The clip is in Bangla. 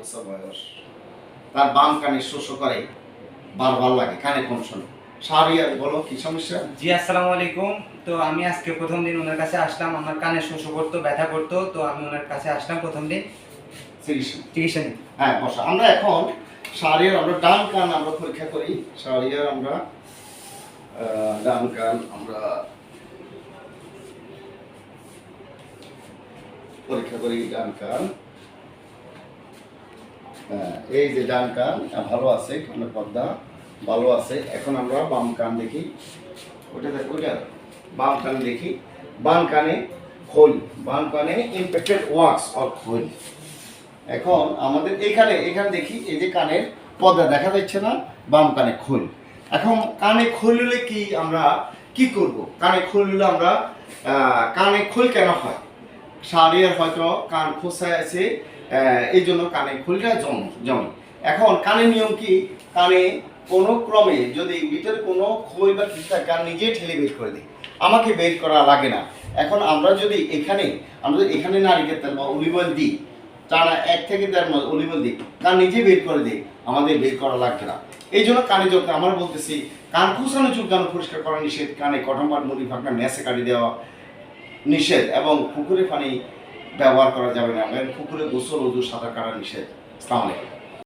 বছর বয়স। তার বাম কানে শোষ করে বারবার লাগে কানে কম শোনে। শাহরিয়ার বলো কি সমস্যা? জি আসসালামু আলাইকুম। তো আমি আজকে প্রথম দিন ওনার কাছে আসলাম আমার কানে শোষ করতো ব্যথা করতো তো আমি ওনার কাছে আসলাম প্রথম দিন। চিকিৎসা। চিকিৎসা হ্যাঁ বসা। আমরা এখন শাহরিয়ার আমরা ডান কান আমরা পরীক্ষা করি। শাহরিয়ার আমরা ডান কান আমরা পরীক্ষা করি ডান কান। এই যে ডান কান ভালো আছে কানের পর্দা, ভালো আছে। এখন আমরা বাম কান দেখি। ওটা দেখ, ওটা বাম কান দেখি। বাম কানে খোল, বাম কানে ইনফেক্টেড ওয়াক্স অর খোল। এখন আমাদের এখানে এখানে দেখি, এই যে কানের পর্দা, দেখা যাচ্ছে না? বাম কানে খোল। এখন কানে খুললে কি আমরা কি করব? কানে খুললে আমরা কানে খোল কেন হয়? শাড়ির হয়তো কান খোসায় আছে এই জন্য কানে খুলটা জম, জমে। এখন কানে নিয়ম কি? কানে কোনো ক্রমে যদি ভিতরে কোনো খোল বা কিছু থাকে, কান নিজে ঠেলে বের করে দিই আমাকে বের করা লাগে না। এখন আমরা যদি এখানে, আমরা যদি এখানে নারিকেল তেল বা অলিভ অয়েল দিই, টানা এক থেকে মাস অলিভ অয়েল দিই, কান নিজে বের করে দিই আমাদের বের করা লাগবে না। এই জন্য কানে যখন আমরা বলতেছি, কান খুসানো চুল কান পরিষ্কার করা নিষেধ, কানে পাট মুড়ি ফাঁকা ম্যাসে কাটি দেওয়া নিষেধ এবং পুকুরে পানি ব্যবহার করা যাবে না। পুকুরে গোসল ওজু সাঁতার কাটা নিষেধ। ইসলাম আলাইকুম।